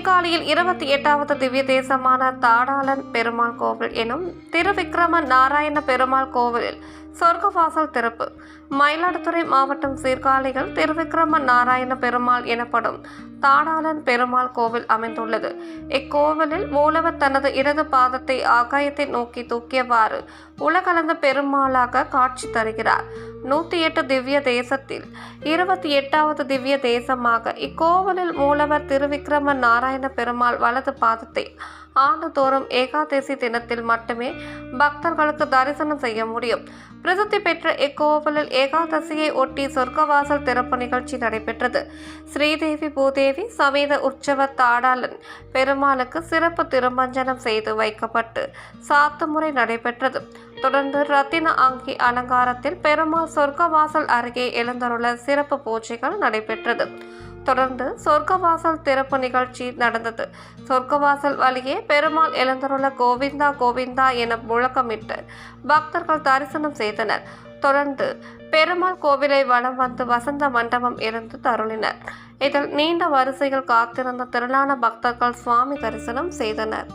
சீர்காழியில் இருபத்தி எட்டாவது திவ்ய தேசமான தாடாளன் பெருமாள் கோவில் எனும் திருவிக்கிரம நாராயண பெருமாள் கோவிலில் சொர்க்கவாசல் திறப்பு. மயிலாடுதுறை மாவட்டம் சீர்காழிகள் திருவிக்கிரம நாராயண பெருமாள் எனப்படும் தாடாளன் பெருமாள் கோவில் அமைந்துள்ளது. இக்கோவிலில் மூலவர் தனது இடது பாதத்தை ஆகாயத்தை நோக்கி தூக்கியவாறு உலகளந்த பெருமாளாக காட்சி தருகிறார். நூற்றி எட்டு திவ்ய தேசத்தில் இருபத்தி எட்டாவது திவ்ய தேசமாக இக்கோவிலில் மூலவர் திருவிக்கிரம நாராயண பெருமாள் வலது பாதத்தை ஆண்டுதோறும் ஏகாதசி தினத்தில் மட்டுமே பக்தர்களுக்கு தரிசனம் செய்ய முடியும். பிரசித்தி பெற்ற இக்கோவிலில் ஏகாதசியை ஒட்டி சொர்க்கவாசல் திறப்பு நிகழ்ச்சி நடைபெற்றது. ஸ்ரீதேவி பூதேவி சமேத உற்சவ தாடாளன் பெருமாளுக்கு சிறப்பு திருமஞ்சனம் செய்து வைக்கப்பட்டு சாத்து முறை நடைபெற்றது. தொடர்ந்து ரத்தின அங்கி அலங்காரத்தில் பெருமாள் சொர்க்கவாசல் அருகே எழுந்தருள சிறப்பு பூஜைகள் நடைபெற்றது. தொடர்ந்து சொர்க்கவாசல் திறப்பு நிகழ்ச்சி நடந்தது. சொர்க்கவாசல் வழியே பெருமாள் எழுந்தருள கோவிந்தா கோவிந்தா என முழக்கமிட்டு பக்தர்கள் தரிசனம் செய்தனர். தொடர்ந்து பெருமாள் கோவிலை வலம் வந்து வசந்த மண்டபம் இருந்து தருளினர். இதில் நீண்ட வரிசையில் காத்திருந்த திரளான பக்தர்கள் சுவாமி தரிசனம் செய்தனர்.